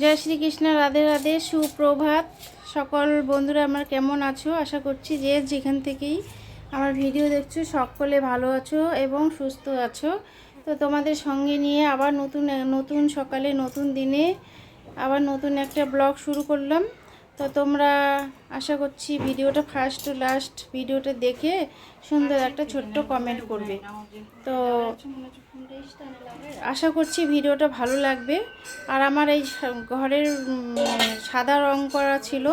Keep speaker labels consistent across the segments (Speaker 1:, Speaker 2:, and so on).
Speaker 1: জয় শ্রীকৃষ্ণ, রাধে রাধে, সুপ্রভাত। সকল বন্ধুরা আমার কেমন আছো? আশা করছি যে যেখান থেকেই আমার ভিডিও দেখছ, সকলে ভালো আছো এবং সুস্থ আছো। তো তোমাদের সঙ্গে নিয়ে আবার নতুন নতুন সকালে, নতুন দিনে আবার নতুন একটা ব্লগ শুরু করলাম। তো তোমরা আশা করছি ভিডিওটা ফার্স্ট টু লাস্ট ভিডিওটা দেখে সুন্দর একটা ছোট্ট কমেন্ট করবে। তো আশা করছি ভিডিওটা ভালো লাগবে। আর আমার এই ঘরের সাদা রং করা ছিল।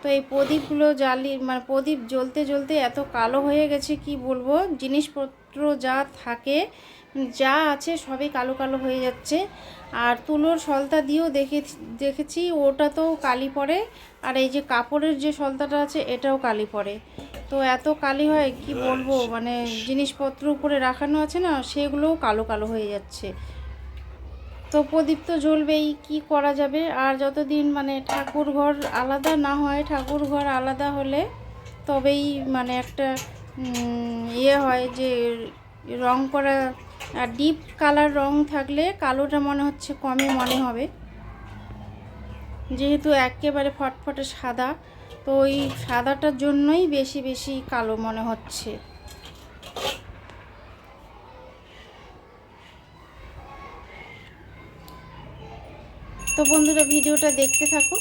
Speaker 1: তো এই প্রদীপগুলো জ্বালি মানে প্রদীপ জ্বলতে জ্বলতে এত কালো হয়ে গেছে, কি বলব? জিনিসপত্র যা থাকে যা আছে সবই কালো কালো হয়ে যাচ্ছে। আর তুলোর সলতা দিয়েও দেখে, দেখেছি, ওটা তো কালি পড়ে। আর এই যে কাপড়ের যে সলতাটা আছে, এটাও কালি পড়ে। তো এত কালি হয়, কি বলব? মানে জিনিসপত্র উপরে রাখানো আছে না, সেগুলোও কালো কালো হয়ে যাচ্ছে। তো প্রদীপ তো জ্বলবেই, কি করা যাবে? আর যতদিন মানে ঠাকুর ঘর আলাদা না হয়, ঠাকুর ঘর আলাদা হলে তবেই মানে একটা ইয়ে হয় যে রং করা আর ডিপ কালার রং থাকলে কালোটা মনে হচ্ছে কমে মনে হবে। যেহেতু একেবারে ফটফটে সাদা, তো ওই সাদাটার জন্যই বেশি বেশি কালো মনে হচ্ছে। তো বন্ধুরা, ভিডিওটা দেখতে থাকো।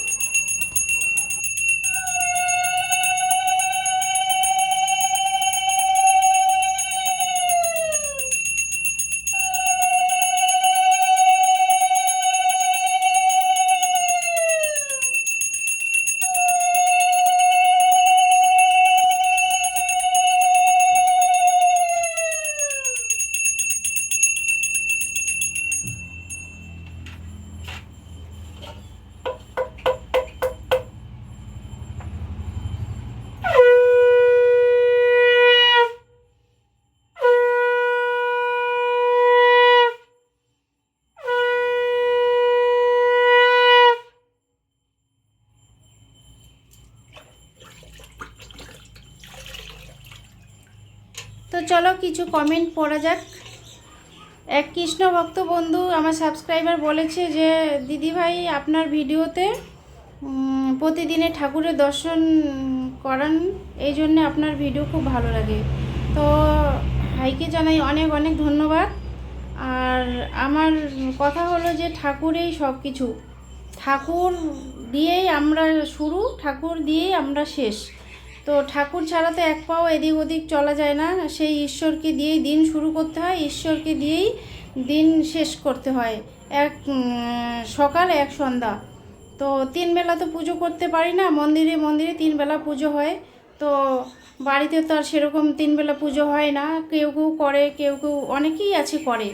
Speaker 1: তো চলো কিছু কমেন্ট পড়া যাক। এক কৃষ্ণ ভক্ত বন্ধু আমার সাবস্ক্রাইবার বলেছে যে দিদিভাই আপনার ভিডিওতে প্রতিদিনে ঠাকুরের দর্শন করান, এই জন্যে আপনার ভিডিও খুব ভালো লাগে। তো ভাইকে জানাই অনেক অনেক ধন্যবাদ। আর আমার কথা হলো যে, ঠাকুরেই সব কিছু ঠাকুর দিয়েই আমরা শুরু, ঠাকুর দিয়েই আমরা শেষ। তো ঠাকুর ছাড়া তো এক পাও এদিক ওদিক চলা যায় না। সেই ঈশ্বরকে দিয়েই দিন শুরু করতে হয়। ঈশ্বরকে দিয়েই দিন শেষ করতে হয়। এক সকাল, এক সন্ধ্যা। তো তিন বেলা তো পুজো করতে পারি না। মন্দিরে মন্দিরে তিন বেলা পুজো হয়। তো বাড়িতে তো আর সেরকম তিন বেলা পুজো হয় না। কেউ কেউ করে, কেউ কেউ অনেকেই আছে করে।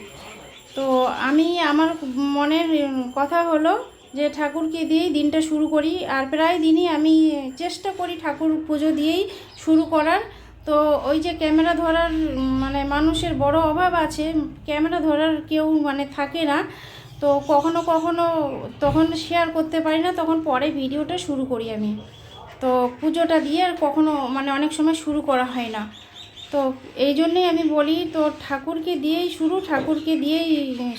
Speaker 1: তো আমি, আমার মনের কথা হলো যে ঠাকুরকে দিয়েই দিনটা শুরু করি। আর প্রায় দিনই আমি চেষ্টা করি ঠাকুর পুজো দিয়েই শুরু করার। তো ওই যে ক্যামেরা ধরার মানে মানুষের বড় অভাব আছে, ক্যামেরা ধরার কেউ মানে থাকে না। তো কখনো কখনো তখন শেয়ার করতে পারি না, তখন পরে ভিডিওটা শুরু করি আমি। তো পুজোটা দিয়ে আর কখনো মানে অনেক সময় শুরু করা হয় না। তো এই জন্যেই আমি বলি, তো ঠাকুরকে দিয়েই শুরু, ঠাকুরকে দিয়েই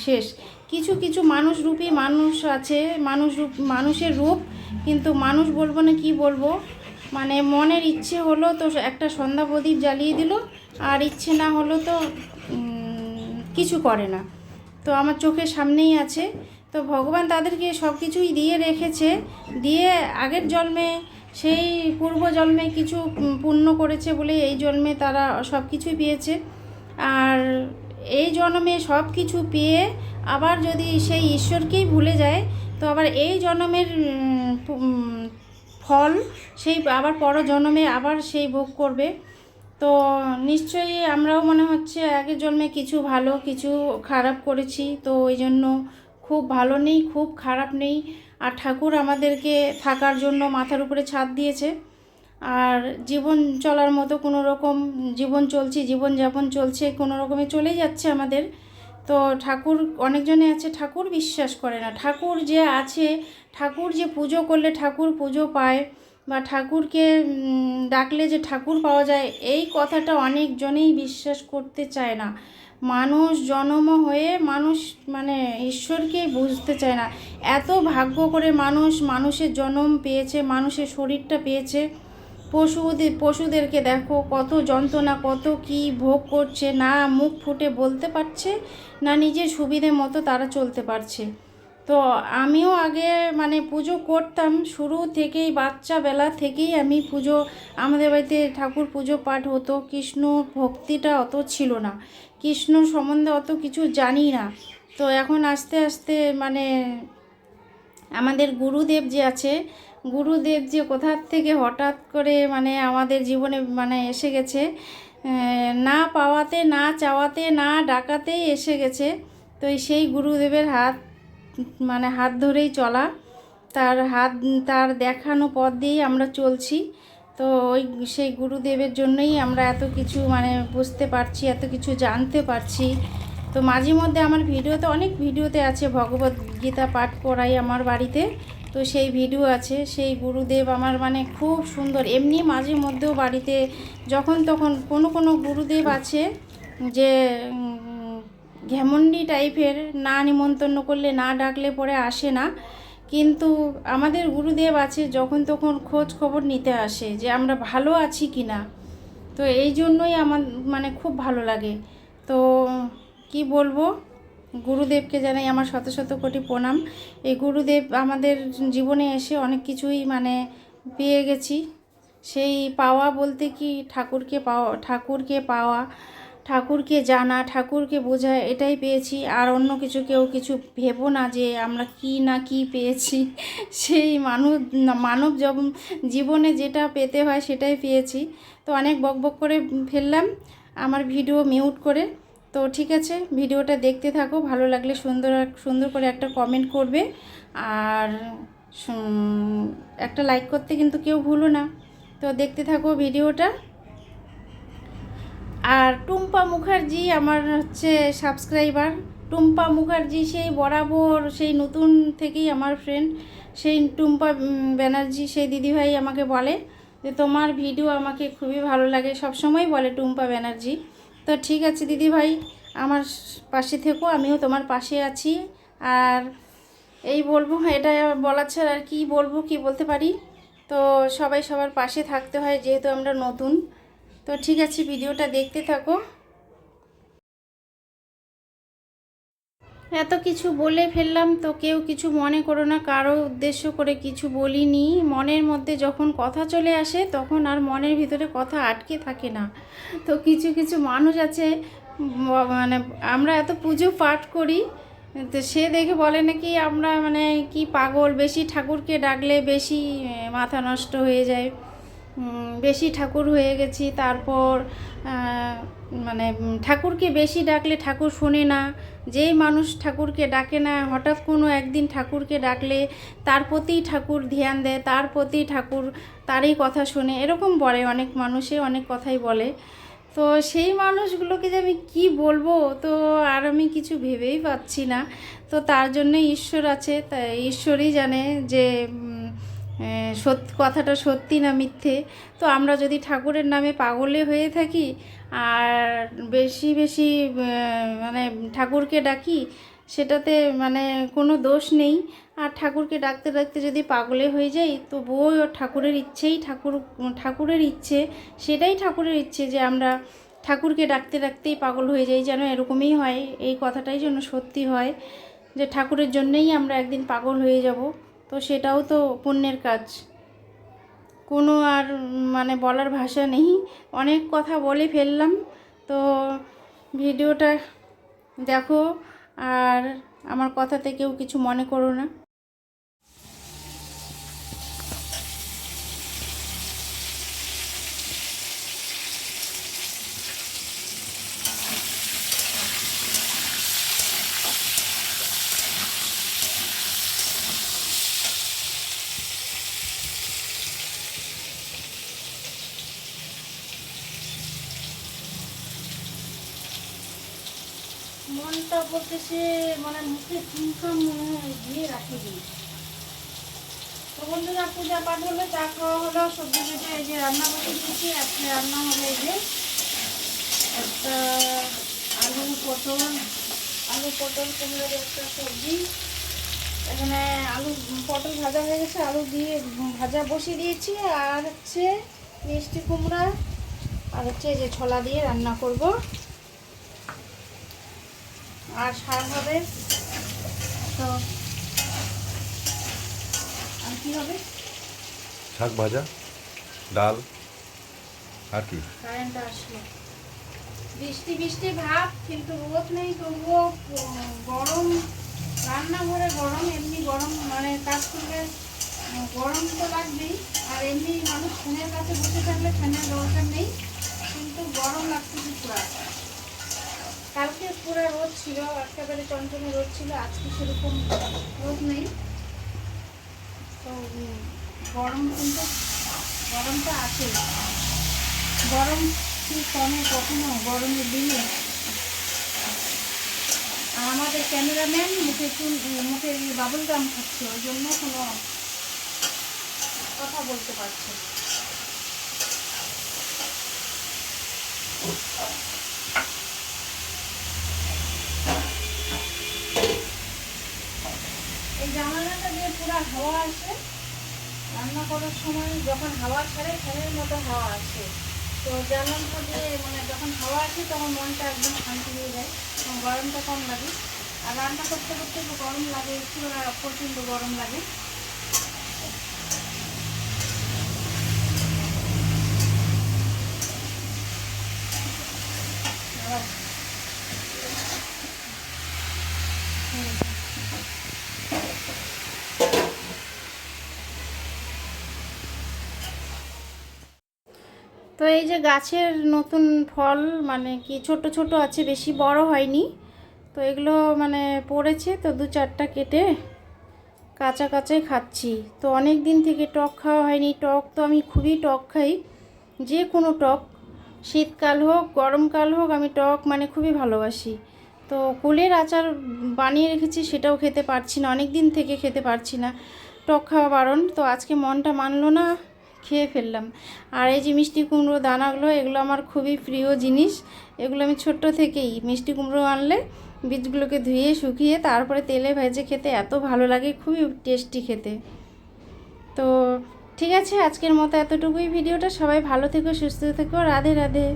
Speaker 1: শেষ। কিছু কিছু মানুষ রূপী মানুষ আছে, মানুষ রূপ, মানুষের রূপ, কিন্তু মানুষ বলব না কি বলব? মানে মনের ইচ্ছে হলো তো একটা সন্ধ্যা প্রদীপ জ্বালিয়ে দিল, আর ইচ্ছে না হলো তো কিছু করে না। তো আমার চোখের সামনেই আছে। তো ভগবান তাদেরকে সব কিছুই দিয়ে রেখেছে। দিয়ে আগের জন্মে, সেই পূর্ব জন্মে কিছু পুণ্য করেছে বলে এই জন্মে তারা সব কিছুই পেয়েছে। আর এই জন্মে সব কিছু পেয়ে আবার যদি সেই ঈশ্বরকেই ভুলে যায়, তো আবার এই জন্মের ফল সেই আবার পর জন্মে আবার সেই ভোগ করবে। তো নিশ্চয়ই আমরাও মনে হচ্ছে আগের জন্মে কিছু ভালো, কিছু খারাপ করেছি। তো ওই জন্য খুব ভালো নেই, খুব খারাপ নেই। আর ঠাকুর আমাদেরকে থাকার জন্য মাথার উপরে ছাদ দিয়েছে। আর জীবন চলার মতো কোনো রকম, জীবন চলছে, জীবনযাপন চলছে, কোনো রকমে চলে যাচ্ছে আমাদের। তো ঠাকুর, অনেকজনে আছে, ঠাকুর বিশ্বাস করে না। ঠাকুর যে আছে, ঠাকুর যে পুজো করলে ঠাকুর পুজো পায় বা ঠাকুরকে ডাকলে যে ঠাকুর পাওয়া যায়, এই কথাটা অনেকজনেই বিশ্বাস করতে চায় না। মানুষ জন্ম হয়ে মানুষ মানে ঈশ্বরকে বুঝতে চায় না। এত ভাগ্য করে মানুষ, মানুষের জন্ম পেয়েছে, মানুষের শরীরটা পেয়েছে। পশুদের, পশুদেরকে দেখো কত যন্ত্রণা, কত কি ভোগ করছে, না মুখ ফুটে বলতে পারছে, না নিজের সুবিধে মতো তারা চলতে পারছে। তো আমিও আগে মানে পুজো করতাম, শুরু থেকেই বাচ্চা বেলা থেকেই আমি পুজো, আমাদের বাড়িতে ঠাকুর পুজো পাঠ হতো, কৃষ্ণ ভক্তিটা অত ছিল না। কৃষ্ণ সম্বন্ধে অত কিছু জানি না। তো এখন আস্তে আস্তে মানে আমাদের গুরুদেব যে আছে গুরুদেব যে কোথার থেকে হঠাৎ করে মানে আমাদের জীবনে মানে এসে গেছে না পাওয়াতে, না চাওয়াতে, না ডাকাতেই এসে গেছে। তো সেই গুরুদেবের হাত মানে হাত ধরেই চলা, তার হাত, তার দেখানো পথ দিয়েই আমরা চলছি। তো ওই সেই গুরুদেবের জন্যই আমরা এত কিছু মানে বুঝতে পারছি, এত কিছু জানতে পারছি। তো মাঝে মধ্যে আমার ভিডিওতে, অনেক ভিডিওতে আছে ভগবত গীতা পাঠ করাই আমার বাড়িতে। তো সেই ভিডিও আছে, সেই গুরুদেব আমার মানে খুব সুন্দর। এমনি মাঝে মধ্যেও বাড়িতে যখন তখন কোনো কোনো গুরুদেব আছে যে ঘেমন্ডি টাইপের না নিমন্ত্রণ করলে, না ডাকলে পরে আসে না। কিন্তু আমাদের গুরুদেব আছে যখন তখন খোঁজ খবর নিতে আসে যে আমরা ভালো আছি কি না। তো এই জন্যই আমার মানে খুব ভালো লাগে। তো কি বলব? গুরুদেবকে জানাই আমার শত শত কোটি প্রণাম। এই গুরুদেব আমাদের জীবনে এসে অনেক কিছুই মানে পেয়ে গেছি। সেই পাওয়া বলতে কি? ঠাকুরকে পাওয়া ঠাকুরকে পাওয়া, ঠাকুরকে জানা, ঠাকুরকে বোঝা, এটাই পেয়েছি। আর অন্য কিছু কেউ কিছু ভেবো না যে আমরা কি না কি পেয়েছি। সেই মানব মানব জব- জীবনে যেটা পেতে হয় সেটাই পেয়েছি। তো অনেক বক বক করে ফেললাম। আমার ভিডিও মিউট করে। তো ঠিক আছে, ভিডিওটা দেখতে থাকো, ভালো লাগলে সুন্দর সুন্দর করে একটা কমেন্ট করবে। আর একটা লাইক করতে কিন্তু কেউ ভুলো না। তো দেখতে থাকো ভিডিওটা। আর টুম্পা মুখার্জি আমার হচ্ছে সাবস্ক্রাইবার টুম্পা মুখার্জি সেই বরাবর, সেই নতুন থেকেই আমার ফ্রেন্ড সেই টুম্পা ব্যানার্জি, সেই দিদিভাই আমাকে বলে যে, তোমার ভিডিও আমাকে খুবই ভালো লাগে। সব সময় বলে টুম্পা ব্যানার্জি। তো ঠিক আছে দিদি ভাই আমার পাশে থেকো, আমিও তোমার পাশে আছি। আর এই বলব, এটা বলার ছাড়া আর কি বলব, কি বলতে পারি? তো সবাই সবার পাশে থাকতে হয়, যেহেতু আমরা নতুন। তো ঠিক আছে, ভিডিওটা দেখতে থাকো। এত কিছু বলে ফেললাম তো কেউ কিছু মনে করো না, কারও উদ্দেশ্য করে কিছু বলিনি। মনের মধ্যে যখন কথা চলে আসে, তখন আর মনের ভিতরে কথা আটকে থাকে না। তো কিছু কিছু মানুষ আছে মানে আমরা এত পুজো পাঠ করি, তো সে দেখে বলে নাকি আমরা মানে কি পাগল, বেশি ঠাকুরকে ডাকলে বেশি মাথা নষ্ট হয়ে যায়। বেশি ঠাকুর হয়ে গেছি, তারপর মানে ঠাকুরকে বেশি ডাকলে ঠাকুর শোনে না। যেই মানুষ ঠাকুরকে ডাকে না, হঠাৎ কোনো একদিন ঠাকুরকে ডাকলে তার প্রতি ঠাকুর ধ্যান দেয়, তার প্রতি ঠাকুর তারই কথা শোনে। এরকম বলে অনেক মানুষে, অনেক কথাই বলে। তো সেই মানুষগুলোকে যে আমি কি বলব, তো আর আমি কিছু ভেবেই পাচ্ছি না। তো তার জন্য ঈশ্বর আছে, তাই ঈশ্বরই জানে যে সত্যি কথাটা সত্যি না মিথ্যে। তো আমরা যদি ঠাকুরের নামে পাগলে হয়ে থাকি আর বেশি বেশি মানে ঠাকুরকে ডাকি, সেটাতে মানে কোনো দোষ নেই। আর ঠাকুরকে ডাকতে ডাকতে যদি পাগলে হয়ে যাই তো বই ও ঠাকুরের ইচ্ছেই ঠাকুর, ঠাকুরের ইচ্ছে, সেটাই ঠাকুরের ইচ্ছে যে আমরা ঠাকুরকে ডাকতে, ডাকতেই পাগল হয়ে যাই, যেন এরকমই হয়। এই কথাটাই যেন সত্যি হয়, যে ঠাকুরের জন্যেই আমরা একদিন পাগল হয়ে যাব। তো সেটাও তো পুণ্যের কাজ। কোনো আর মানে বলার ভাষা নেই। অনেক কথা বলে ফেললাম। তো ভিডিওটা দেখো। আর আমার কথাতে কেউ কিছু মনে করো না। মনটা বলতেছে মানে মুখে চুমকাম দিয়ে রাখে দিই তো বন্ধুরা, পূজা পাঠ হলো, চা খাওয়া হলো, সবজি কেটে এই যে রান্না বসে দিয়েছি, আজকে রান্না হবে এই যে একটা আলু পটল আলু পটল কুমড়োর একটা সবজি। এখানে আলু, পটল ভাজা হয়ে গেছে, আলু দিয়ে ভাজা বসিয়ে দিয়েছি, আর হচ্ছে মিষ্টি কুমড়া, আর হচ্ছে যে ছোলা দিয়ে রান্না করব। আর শাক হবে। তো আর কি হবে?
Speaker 2: শাক ভাজা ডাল আর কি?
Speaker 1: কারেন্ট আসলো। বৃষ্টি বৃষ্টি ভাব কিন্তু রোদ নেই তবুও গরম রান্নাঘরে গরম এমনি গরম মানে কাজ করলে গরম তো লাগবেই আর এমনি মানুষ ফ্যানের কাছে বসে থাকলে ফ্যানের দরকার নেই কিন্তু গরম লাগতেছে পুরা। কালকে পুরো রোদ ছিল, একেবারে চঞ্চলে রোদ ছিল, আজকে সেরকম রোদ নেই। তো, গরম কিন্তু, গরমটা আছে। গরম কি কমে কখনো? গরমের দিনে। আমাদের ক্যামেরাম্যান মুখে চুল, মুখে বাবুল গাম খাচ্ছে, ওই জন্য কোনো কথা বলতে পারছে না। এই জানালাটা দিয়ে পুরো হাওয়া আসে, রান্না করার সময় যখন হাওয়া ছাড়ে ফ্যানের মতো হাওয়া আসে। তো যেমন দিয়ে মানে যখন হাওয়া আসে, তখন মনটা একদম শান্তি হয়ে যায়, এবং গরমটা কম লাগে। আর রান্না করতে করতে গরম লাগে, একটু প্রচণ্ড গরম লাগে। এই যে গাছের নতুন ফল মানে কি ছোট ছোট আছে, বেশি বড় হয়নি। তো এগুলো মানে পড়েছে, তো দু চারটা কেটে কাঁচা কাঁচাই খাচ্ছি। তো অনেক দিন থেকে টক খাওয়া হয়নি। টক তো আমি খুবই টক খাই। যে কোনো টক, শীতকাল হোক, গরমকাল হোক, আমি টক মানে খুবই ভালোবাসি। তো কুলের আচার বানিয়ে রেখেছি, সেটাও খেতে পারছি না, অনেক দিন থেকে খেতে পারছি না। টক খাওয়া বারণ, তো আজকে মনটা মানলো না। খেয়ে ফেললাম। আর এই যে মিষ্টি কুমড়ো দানাগুলো, এগুলো আমার খুবই প্রিয় জিনিস। এগুলো আমি ছোট্ট থেকেই মিষ্টি কুমড়ো আনলে বীজগুলোকে ধুয়ে, শুকিয়ে, তারপরে তেলে ভেজে খেতে এত ভালো লাগে, খুবই টেস্টি খেতে। তো ঠিক আছে, আজকের মতো এতটুকুই ভিডিওটা। সবাই ভালো থেকো, সুস্থ থেকো। রাধে রাধে।